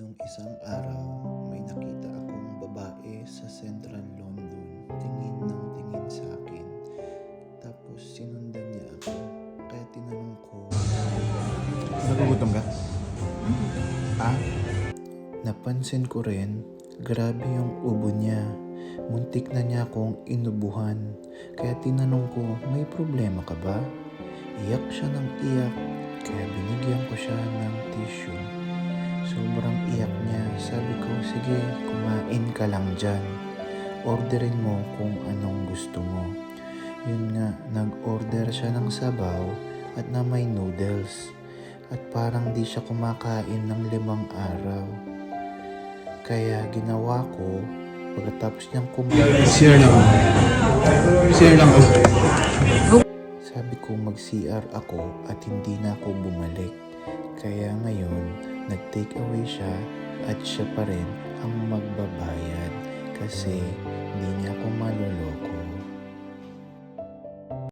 Nung isang araw, may nakita akong babae sa Central London. Tingin ng tingin sa akin. Tapos sinundan niya ako. Kaya tinanong ko, Nagugutom ka? Ah? Napansin ko rin, grabe yung ubo niya. Muntik na niya akong inubuhan. Kaya tinanong ko, may problema ka ba? Iyak siya ng iyak. Kaya binigyan ko siya ng. Sobrang iyak niya. Sabi ko, sige, kumain ka lang dyan. Orderin mo kung anong gusto mo. Yun nga, nag-order siya ng sabaw at na may noodles. At parang di siya kumakain ng limang araw. Kaya ginawa ko, pagkatapos niyang kumain, CR lang. CR lang sabi ko mag-CR ako at hindi na ako bumalik. Kaya ngayon, nag-take away siya at siya pa rin ang magbabayad kasi